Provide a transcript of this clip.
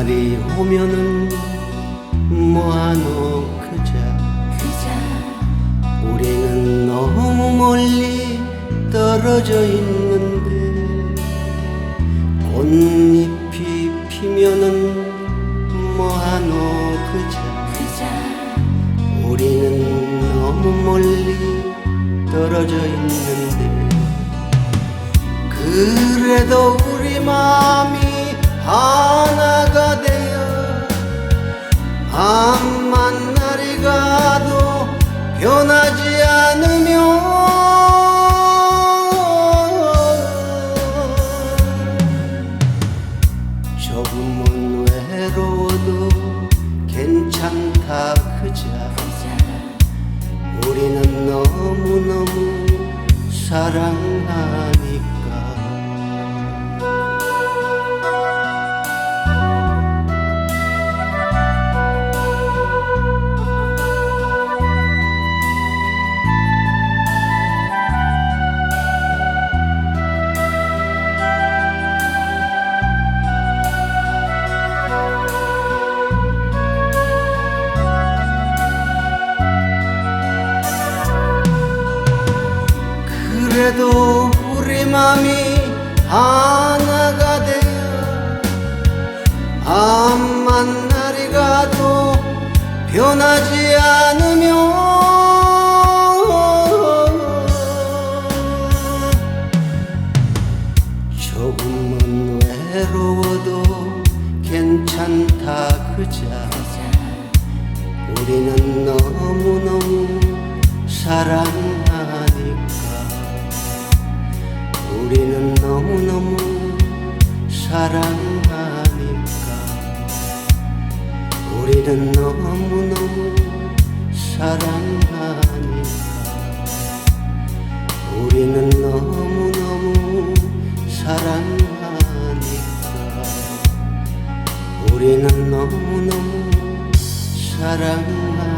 날이 오면은 뭐하노 그자 그자 우리는 너무 멀리 떨어져 있는데 꽃잎이 피면은 뭐하노 그자 그자 우리는 너무 멀리 떨어져 있는데 그래도 우리 마음이 가도 변하지 않으면 조금은 외로워도 괜찮다 그자. 우리는 너무너무 사랑하니 그래도 우리 맘이 하나가 되어 암만 날이 가도 변하지 않으면 조금은 외로워도 괜찮다 그자. 우리는 너무너무 사랑 너무너무 사랑하니까. 우리는 너무너무 사랑하니까. 우리는 너무너무 사랑하니까. 우리는 너무너무 사랑하니까